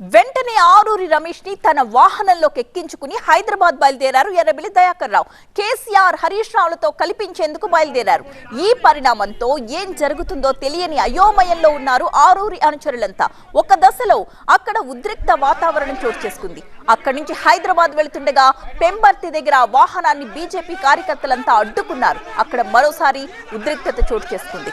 వెంటనే ఆరూరి రమేష్ని తన వాహనంలోకి ఎక్కించుకుని హైదరాబాద్ బయలుదేరారు ఎర్రబెల్లి దయాకర్ రావు. కేసీఆర్ హరీష్ రావులతో కల్పించేందుకు బయలుదేరారు. ఈ పరిణామంతో ఏం జరుగుతుందో తెలియని అయోమయంలో ఉన్నారు ఆరూరి అనుచరులంతా. ఒక దశలో అక్కడ ఉద్రిక్త వాతావరణం చోటు చేసుకుంది. అక్కడి నుంచి హైదరాబాద్ వెళుతుండగా పెంబర్తి దగ్గర ఆ వాహనాన్ని బీజేపీ కార్యకర్తలంతా అడ్డుకున్నారు. అక్కడ మరోసారి ఉద్రిక్తత చోటు చేసుకుంది.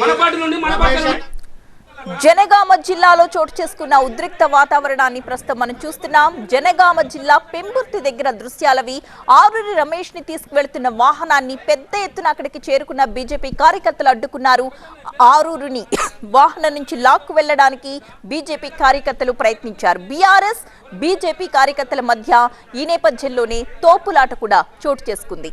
మన పార్టీ నుండి మన పార్టీ జనగామ జిల్లాలో చోటు చేసుకున్న ఉద్రిక్త వాతావరణాన్ని ప్రస్తుతం మనం చూస్తున్నాం జనగామ జిల్లా పెంబుర్తి దగ్గర దృశ్యాలవి ఆరూరి రమేష్ని తీసుకువెళ్తున్న వాహనాన్ని పెద్ద ఎత్తున అక్కడికి చేరుకున్న బీజేపీ కార్యకర్తలు అడ్డుకున్నారు ఆరూరుని వాహనం నుంచి లాక్కు వెళ్ళడానికి బీజేపీ కార్యకర్తలు ప్రయత్నించారు బీఆర్ఎస్ బీజేపీ కార్యకర్తల మధ్య ఈ నేపథ్యంలోనే తోపులాట కూడా చోటు చేసుకుంది